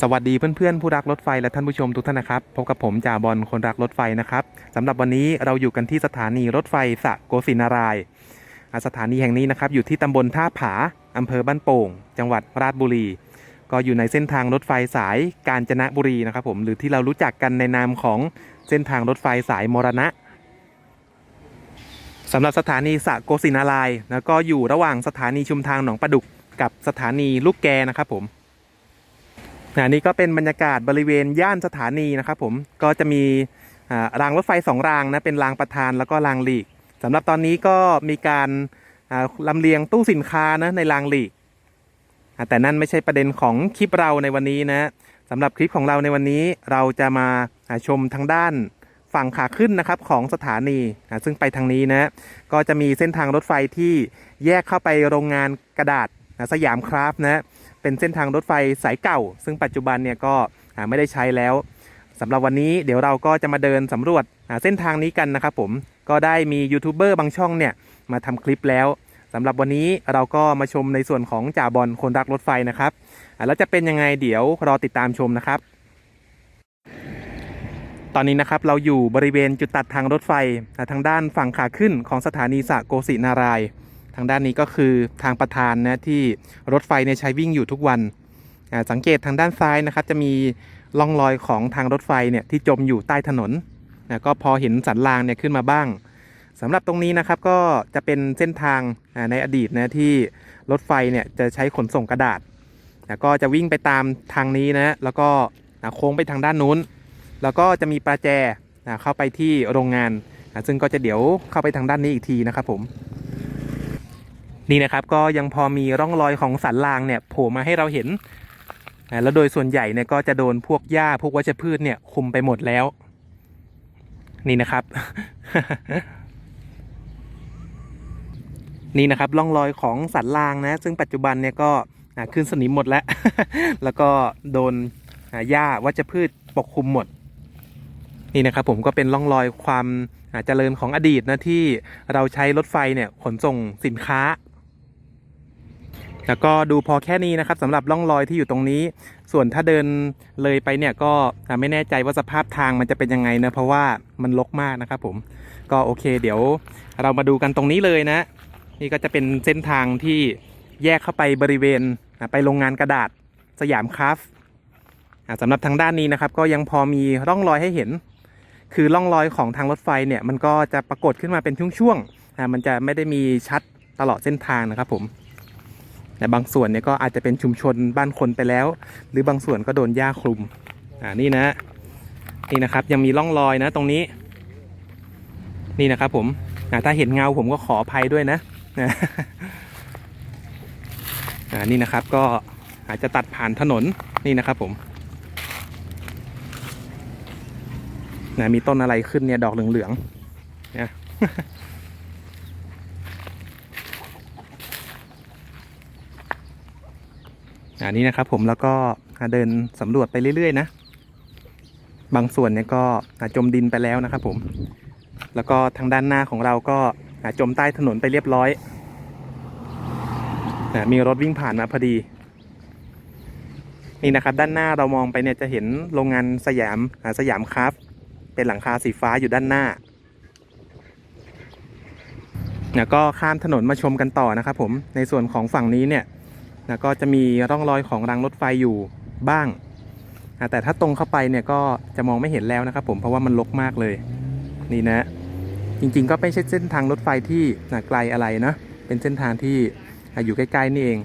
สวัสดีเพื่อนๆผู้รักรถไฟและท่านผู้ชมทุกท่านนะครับพบกับผมจ่าบอลคนรักรถไฟนะครับสำหรับวันนี้เราอยู่กันที่สถานีรถไฟสะโกศินารายสถานีแห่งนี้นะครับอยู่ที่ตำบลท่าผาอำเภอบ้านโป่ง จังหวัดราชบุรี ก็อยู่ในเส้นทางรถไฟสายกาญจนบุรีนะครับผมหรือที่เรารู้จักกันในนามของเส้นทางรถไฟสายมรณะสำหรับสถานีสะโกศินารายแล้วก็อยู่ระหว่างสถานีชุมทางหนองประดุกกับสถานีลูกแกนะครับผม นะนี่ก็เป็นบรรยากาศบริเวณย่านสถานีนะครับผมก็จะมีรางรถไฟสองรางนะเป็นรางประธานแล้วก็รางหลีกสำหรับตอนนี้ก็มีการลำเลียงตู้สินค้านะในรางหลีกแต่นั่นไม่ใช่ประเด็นของคลิปเราในวันนี้นะสำหรับคลิปของเราในวันนี้เราจะมาชมทางด้านฝั่งขาขึ้นนะครับของสถานีซึ่งไปทางนี้นะก็จะมีเส้นทางรถไฟที่แยกเข้าไปโรงงานกระดาษสยามคราฟนะ เป็นเส้นทางรถไฟสายเก่า ซึ่งปัจจุบันเนี่ยก็ไม่ได้ใช้แล้วสำหรับวันนี้เดี๋ยวเราก็จะมาเดินสำรวจเส้นทางนี้กันนะครับผมก็ได้มียูทูบเบอร์บางช่องเนี่ยมาทำคลิปแล้วสำหรับวันนี้เราก็มาชมในส่วนของจ่าบอลคนรักรถไฟนะครับแล้วจะเป็นยังไงเดี๋ยวรอติดตามชมนะครับ ตอนนี้นะครับเราอยู่บริเวณจุดตัดทางรถไฟทางด้านฝั่งขาขึ้นของสถานีสะโกศินารายณ์ ทางด้านนี้ก็คือทางประธานนะที่รถไฟเนี่ยใช้วิ่งอยู่ทุกวัน สังเกตทางด้านซ้ายนะครับ จะมีร่องรอยของทางรถไฟเนี่ยที่จมอยู่ใต้ถนนนะก็พอเห็นสันรางเนี่ยขึ้นมาบ้างสำหรับตรงนี้นะครับก็จะเป็นเส้นทางในอดีตนะที่รถไฟเนี่ยจะใช้ขนส่งกระดาษนะก็จะวิ่งไปตามทางนี้นะแล้วก็โค้งไปทางด้านนู้น แล้วก็จะมีประแจนะเข้าไปที่โรงงานนะซึ่งก็จะเดี๋ยวเข้าไปทางด้านนี้อีกทีนะครับผม นี่นะครับก็ยังพอมีร่องรอยของสันรางเนี่ยโผล่มาให้เราเห็น แล้วโดยส่วนใหญ่เนี่ยก็จะโดนพวกหญ้าพวกวัชพืชเนี่ยคุมไปหมดแล้ว นี่นะครับ นี่นะครับร่องรอยของสันรางนะ ซึ่งปัจจุบันเนี่ยก็ขึ้นสนิมหมดแล้ว แล้วก็โดนหญ้าวัชพืชปกคลุมหมด นี่นะครับผมก็เป็นร่องรอยความเจริญของอดีตนะที่เราใช้รถไฟเนี่ยขนส่งสินค้า แล้วก็ดูพอแค่นี้นะครับสำหรับร่องรอยที่อยู่ตรงนี้ ส่วนถ้าเดินเลยไปเนี่ยก็ไม่แน่ใจว่าสภาพทางมันจะเป็นยังไงนะเพราะว่ามันรกมากนะครับผมก็โอเค เดี๋ยวเรามาดูกันตรงนี้เลยนะ นี่ก็จะเป็นเส้นทางที่แยกเข้าไปบริเวณไปโรงงานกระดาษสยามคราฟสำหรับทางด้านนี้นะครับ ก็ยังพอมีร่องรอยให้เห็น คือร่องรอยของทางรถไฟเนี่ยมันก็จะปรากฏขึ้นมาเป็นช่วงๆมันจะไม่ได้มีชัดตลอดเส้นทางนะครับผม แต่บางส่วนเนี่ยก็อาจจะเป็นชุมชนบ้านคนไปแล้ว หรือบางส่วนก็โดนหญ้าคลุมอ่านี่นะนี่นะครับยังมีร่องรอยนะตรงนี้ นี่นะครับผมอ่าถ้าเห็นเงาผมก็ขออภัยด้วยนะอ่านี่นะครับก็อาจจะตัดผ่านถนนนี่นะครับผมนะมีต้นอะไรขึ้นเนี่ยดอกเหลืองๆนะ อันนี้นะครับผมแล้วก็เดินสำรวจไปเรื่อยๆนะ บางส่วนเนี่ยก็จมดินไปแล้วนะครับผม แล้วก็ทางด้านหน้าของเราก็จมใต้ถนนไปเรียบร้อยนะมีรถวิ่งผ่านมาพอดี นี่นะครับด้านหน้าเรามองไปเนี่ยจะเห็นโรงงานสยามสยามคราฟเป็นหลังคาสีฟ้าอยู่ด้านหน้าแล้วก็ข้ามถนนมาชมกันต่อนะครับผมในส่วนของฝั่งนี้เนี่ย นะก็จะมีร่องรอยของรางรถไฟอยู่บ้างอะแต่ถ้าตรงเข้าไปเนี่ยก็จะมองไม่เห็นแล้วนะครับ ผมเพราะว่ามันรกมากเลยนี่นะ จริงๆก็ไม่ใช่เส้นทางรถไฟที่นะไกลอะไรนะเป็นเส้นทางที่อยู่ใกล้ๆนี่เอง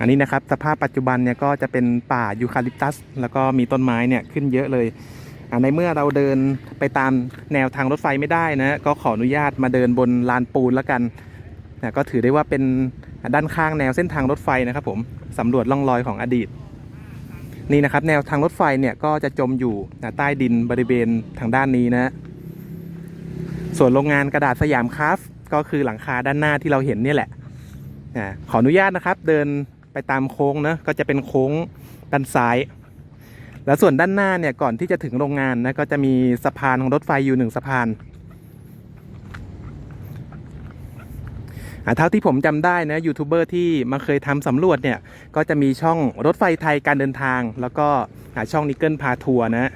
อันนี้นะครับสภาพปัจจุบันเนี่ยก็จะเป็นป่ายูคาลิปตัส แล้วก็มีต้นไม้เนี่ยขึ้นเยอะเลย ในเมื่อเราเดินไปตามแนวทางรถไฟไม่ได้นะก็ขออนุญาตมาเดินบนลานปูนแล้วกันนะก็ถือได้ว่าเป็นด้านข้างแนวเส้นทางรถไฟนะครับผมสำรวจร่องรอยของอดีต นี่นะครับแนวทางรถไฟเนี่ยก็จะจมอยู่นะใต้ดินบริเวณทางด้านนี้นะส่วนโรงงานกระดาษสยามคราฟก็คือหลังคาด้านหน้าที่เราเห็นนี่แหละขออนุญาตนะครับเดินไปตามโค้งนะก็จะเป็นโค้งด้านซ้าย แล้วส่วนด้านหน้าเนี่ยก่อนที่จะถึงโรงงานนะก็จะมีสะพานของรถไฟอยู่หนึ่งสะพานอ่าเท่าที่ผมจำได้นะยูทูบเบอร์ที่มาเคยทำสำรวจเนี่ยก็จะมีช่องรถไฟไทยการเดินทาง แล้วก็อ่าช่องนิกเกิลพาทัวร์นะ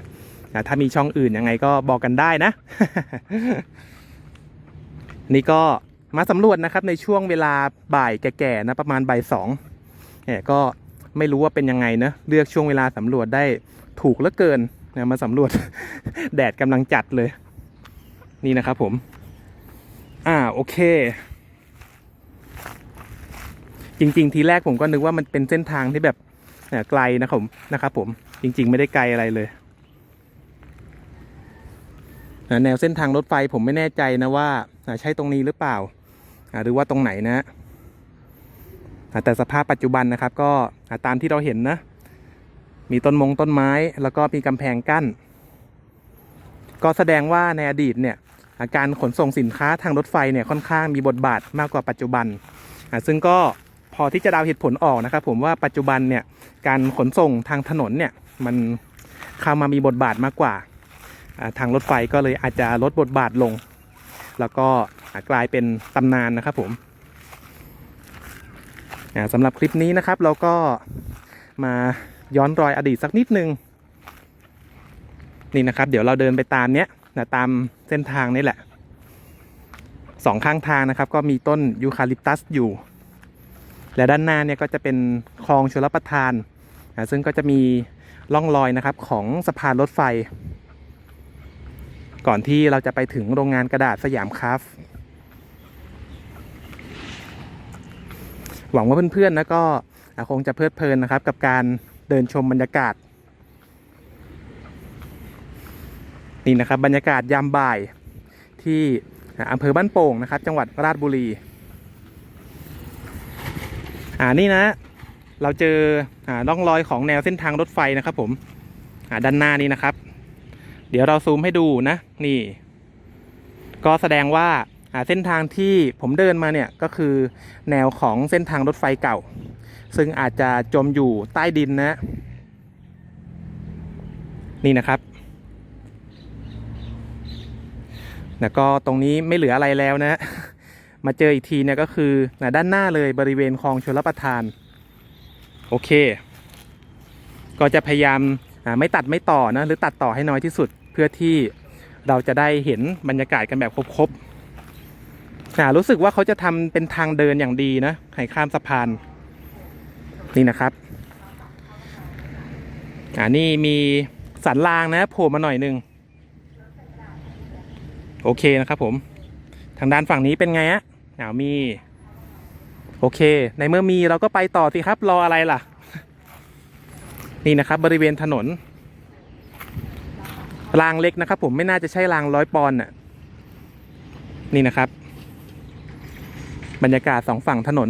อ่าถ้ามีช่องอื่นยังไงก็บอกกันได้นะ นี่ก็มาสำรวจนะครับในช่วงเวลาบ่ายแก่ๆนะประมาณบ่ายสองเนี่ยก็ไม่รู้ว่าเป็นยังไงนะเลือกช่วงเวลาสำรวจได้ ถูกเหลือเกินนะมาสำรวจ แดดกำลังจัดเลย นี่นะครับผม อ่าโอเค จริง ๆ ทีแรกผมก็นึกว่ามันเป็นเส้นทางที่แบบไกลนะครับผมนะครับผมจริง ๆ ไม่ได้ไกลอะไรเลยแนวเส้นทางรถไฟผมไม่แน่ใจนะว่าใช่ตรงนี้หรือเปล่า หรือว่าตรงไหนนะ แต่สภาพปัจจุบันนะครับ ก็ตามที่เราเห็นนะ มีต้นมงต้นไม้ แล้วก็มีกำแพงกั้น ก็แสดงว่าในอดีตเนี่ยอาการขนส่งสินค้าทางรถไฟเนี่ยค่อนข้างมีบทบาทมากกว่าปัจจุบันอ่าซึ่งก็พอที่จะดาเหตุผลออกนะครับผมว่าปัจจุบันเนี่ยการขนส่งทางถนนเนี่ยมันเข้ามามีบทบาทมากกว่าทางรถไฟก็เลยอาจจะลดบทบาทลง แล้วก็กลายเป็นตำนานนะครับผมอ่าสำหรับคลิปนี้นะครับเราก็มา ย้อนรอยอดีตสักนิดนึง นี่นะครับ เดี๋ยวเราเดินไปตามเนี้ยนะตามเส้นทางนี่แหละสองข้างทางนะครับ ก็มีต้นยูคาลิปตัสอยู่ และด้านหน้าเนี่ยก็จะเป็นคลองชลประทานนะซึ่งก็จะมีร่องรอยนะครับของสะพานรถไฟ ก่อนที่เราจะไปถึงโรงงานกระดาษสยามคราฟหวังว่าเพื่อนๆนะก็คงจะเพลิดเพลินนะครับกับการ เดินชมบรรยากาศ นี่นะครับบรรยากาศยามบ่ายที่อำเภอบ้านโป่งนะครับ จังหวัดราชบุรี อ่านี่นะ เราเจออ่าร่องรอยของแนวเส้นทางรถไฟนะครับผมอ่าด้านหน้านี้นะครับ เดี๋ยวเราซูมให้ดูนะ นี่ ก็แสดงว่าอ่าเส้นทางที่ผมเดินมาเนี่ยก็คือแนวของเส้นทางรถไฟเก่า ซึ่งอาจจะจมอยู่ใต้ดินนะ นี่นะครับ แล้วก็ตรงนี้ไม่เหลืออะไรแล้วนะ มาเจออีกทีเนี่ยก็คือนะด้านหน้าเลยบริเวณคลองชลประทาน โอเค ก็จะพยายามไม่ตัดไม่ต่อนะ หรือตัดต่อให้น้อยที่สุดเพื่อที่เราจะได้เห็นบรรยากาศกันแบบครบๆรู้สึกว่าเขาจะทำเป็นทางเดินอย่างดีนะให้ข้ามสะพาน นี่นะครับ อ่านี่มีสันรางนะโผล่มาหน่อยหนึงโอเคนะครับผม ทางด้านฝั่งนี้เป็นไงอะอ้าวมี โอเค ในเมื่อมีเราก็ไปต่อสิครับ รออะไรล่ะ นี่นะครับ บริเวณถนน รางเล็กนะครับ ผมไม่น่าจะใช่รางร้อยปอนด์น่ะ นี่นะครับ บรรยากาศสองฝั่งถนน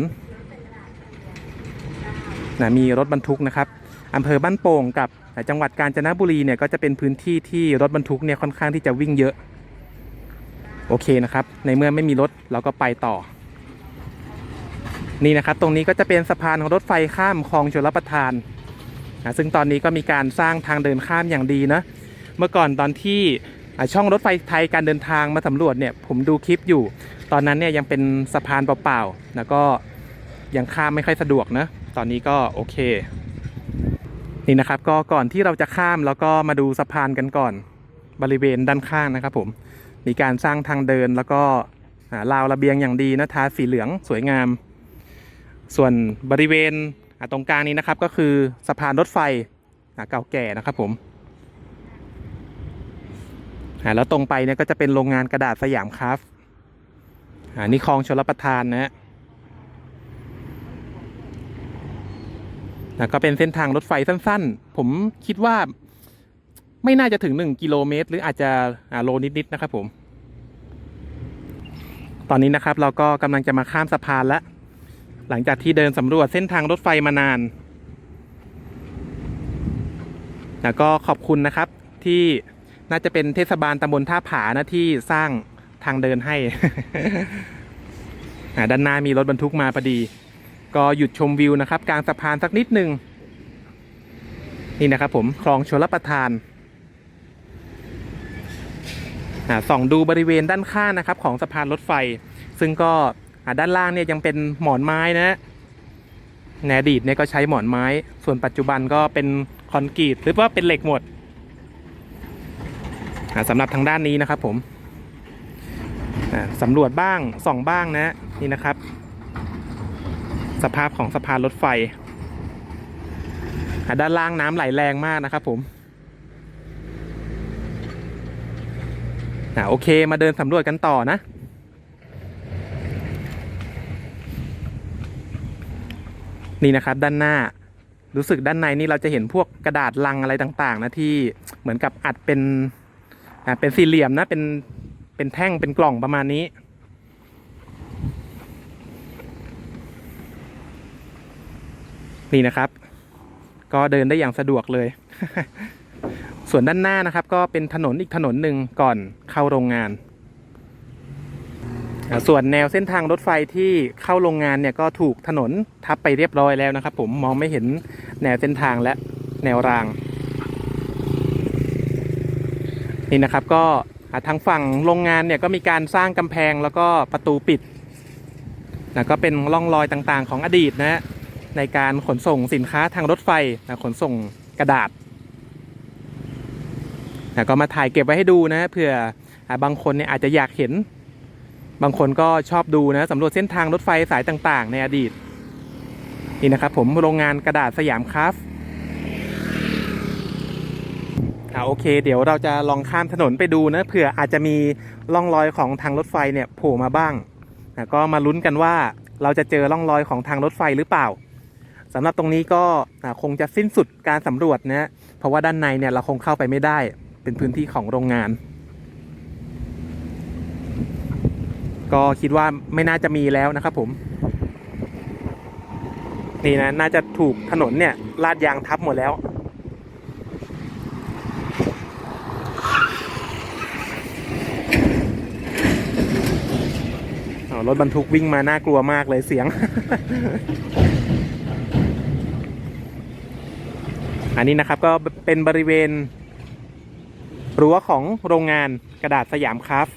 นะมีรถบรรทุกนะครับอำเภอบ้านโป่งกับจังหวัดกาญจนบุรีเนี่ยก็จะเป็นพื้นที่ที่รถบรรทุกเนี่ยค่อนข้างที่จะวิ่งเยอะโอเคนะครับ ในเมื่อไม่มีรถเราก็ไปต่อ นี่นะครับ ตรงนี้ก็จะเป็นสะพานของรถไฟข้ามคลองชลประทานนะซึ่งตอนนี้ก็มีการสร้างทางเดินข้ามอย่างดีนะเมื่อก่อนตอนที่ช่องรถไฟไทยการเดินทางมาสำรวจเนี่ยผมดูคลิปอยู่ ตอนนั้นเนี่ยยังเป็นสะพานเปล่าๆแล้วก็ยังข้ามไม่ค่อยสะดวกนะ ตอนนี้ก็โอเค นี่นะครับก็ก่อนที่เราจะข้ามแล้วก็มาดูสะพานกันก่อน บริเวณด้านข้างนะครับผม มีการสร้างทางเดินแล้วก็อ่าราวระเบียงอย่างดีนะทาสีเหลืองสวยงาม ส่วนบริเวณตรงกลางนี้นะครับก็คือสะพานรถไฟเก่าแก่นะครับผมแล้วตรงไปเนี่ยก็จะเป็นโรงงานกระดาษสยามคราฟต์อ่านี่คลองชลประทานนะฮะ แล้วก็เป็นเส้นทางรถไฟสั้น ๆ ผมคิดว่าไม่น่าจะถึง 1 กิโลเมตร หรืออาจจะโลนิด ๆ นะครับผม ตอนนี้นะครับเราก็กำลังจะมาข้ามสะพานแล้ว หลังจากที่เดินสำรวจเส้นทางรถไฟมานานแล้วก็ขอบคุณนะครับที่น่าจะเป็นเทศบาลตำบลท่าผานะที่สร้างทางเดินให้ ด้านหน้ามีรถบรรทุกมาพอดี ก็หยุดชมวิวนะครับ กลางสะพานสักนิดหนึ่งนี่นะครับผมคลองชลประทานอ่าส่องดูบริเวณด้านข้างนะครับ ของสะพานรถไฟ ซึ่งก็ด้านล่างเนี่ยยังเป็นหมอนไม้นะในอดีตเนี่ยก็ใช้หมอนไม้ ส่วนปัจจุบันก็เป็นคอนกรีตหรือว่าเป็นเหล็กหมดอ่าสำหรับทางด้านนี้นะครับผมอ่าสำรวจบ้างส่องบ้างนะนี่นะครับ สภาพของสะพานรถไฟ ด้านล่างน้ำไหลแรงมากนะครับผมอ่าโอเคมาเดินสำรวจกันต่อนะ นี่นะครับด้านหน้ารู้สึกด้านในนี่เราจะเห็นพวกกระดาษลังอะไรต่างๆนะที่เหมือนกับอัดเป็นเป็นสี่เหลี่ยมนะเป็นเป็นแท่งเป็นกล่องประมาณนี้ นี่นะครับ ก็เดินได้อย่างสะดวกเลย ส่วนด้านหน้านะครับ ก็เป็นถนนอีกถนนหนึ่งก่อนเข้าโรงงาน ส่วนแนวเส้นทางรถไฟที่เข้าโรงงานเนี่ยก็ถูกถนนทับไปเรียบร้อยแล้วนะครับ ผมมองไม่เห็นแนวเส้นทางและแนวราง นี่นะครับก็ทางฝั่งโรงงานเนี่ยก็มีการสร้างกำแพงแล้วก็ประตูปิดนะก็เป็นร่องรอยต่างๆ ของอดีตนะฮะ ในการขนส่งสินค้าทางรถไฟนะขนส่งกระดาษนะก็มาถ่ายเก็บไว้ให้ดูนะเผื่ออบางคนเนี่ยอาจจะอยากเห็น บางคนก็ชอบดูนะสำรวจเส้นทางรถไฟสายต่างๆ ในอดีต นี่นะครับผมโรงงานกระดาษสยามคราฟอ่าโอเค เดี๋ยวเราจะลองข้ามถนนไปดูนะเผื่ออาจจะมีร่องรอยของทางรถไฟเนี่ยโผล่มาบ้างนะก็มาลุ้นกันว่าเราจะเจอร่องรอยของทางรถไฟหรือเปล่า สำหรับตรงนี้ก็คงจะสิ้นสุดการสำรวจนะเพราะว่าด้านในเนี่ยเราคงเข้าไปไม่ได้เป็นพื้นที่ของโรงงาน ก็คิดว่าไม่น่าจะมีแล้วนะครับผมนี่นะน่าจะถูกถนนเนี่ยลาดยางทับหมดแล้ว รถบรรทุกวิ่งมาน่ากลัวมากเลยเสียง นนี้นะครับก็เป็นบริเวณรั้วของโรงงานกระดาษสยามคราฟต์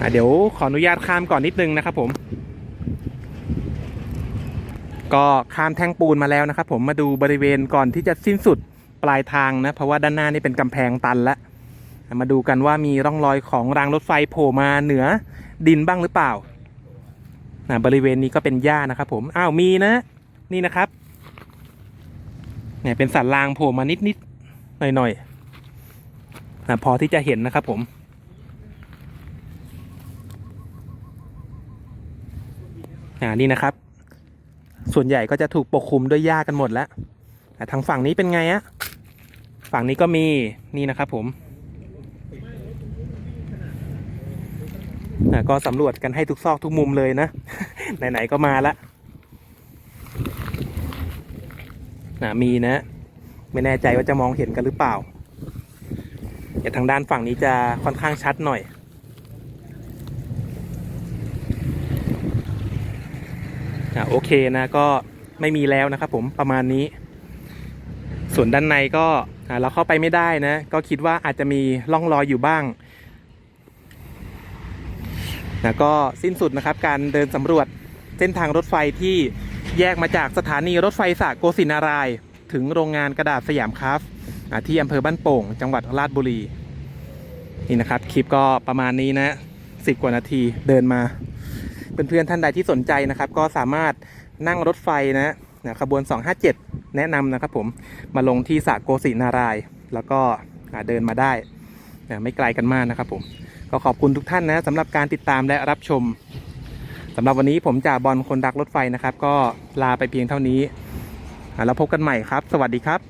อะเดี๋ยวขออนุญาตข้ามก่อนนิดนึงนะครับผม ก็ข้ามแท่งปูนมาแล้วนะครับผมมาดูบริเวณก่อนที่จะสิ้นสุดปลายทางนะ เพราะว่าด้านหน้านี่เป็นกำแพงตันแล้วอะมาดูกันว่ามีร่องรอยของรางรถไฟโผล่มาเหนือดินบ้างหรือเปล่าอะบริเวณนี้ก็เป็นหญ้านะครับผม อ้าว มีนะ นี่นะครับเนี่ยเป็นสันรางโผล่มานิดนิดหน่อยหน่อยนะพอที่จะเห็นนะครับผม อ่านี่นะครับ ส่วนใหญ่ก็จะถูกปกคลุมด้วยหญ้ากันหมดแล้วแต่ทางฝั่งนี้เป็นไงอะฝั่งนี้ก็มีนี่นะครับผมก็สำรวจกันให้ทุกซอกทุกมุมเลยนะ ไหนๆก็มาละ นะมีนะ ไม่แน่ใจว่าจะมองเห็นกันหรือเปล่าแต่ทางด้านฝั่งนี้จะค่อนข้างชัดหน่อยอะโอเคนะก็ไม่มีแล้วนะครับผมประมาณนี้ ส่วนด้านในก็เราเข้าไปไม่ได้นะ ก็คิดว่าอาจจะมีร่องรอยอยู่บ้างนะก็สิ้นสุดนะครับการเดินสำรวจเส้นทางรถไฟที่ แยกมาจากสถานีรถไฟสระโกสินาราย ถึงโรงงานกระดาษสยามคราฟต์อะที่อำเภอบ้านโป่ง จังหวัดราชบุรี นี่นะครับ คลิปก็ประมาณนี้นะสิบกว่านาทีเดินมาเพื่อนๆท่านใดที่สนใจนะครับ ก็สามารถนั่งรถไฟนะนะขบวน 257 แนะนำนะครับผมมาลงที่สระโกสินาราย แล้วก็เดินมาได้นะไม่ไกลกันมากนะครับผม ก็ขอบคุณทุกท่านนะสำหรับการติดตามและรับชม สำหรับวันนี้ผมจ่าบอลคนรักรถไฟนะครับ ก็ลาไปเพียงเท่านี้ แล้วพบกันใหม่ครับ สวัสดีครับ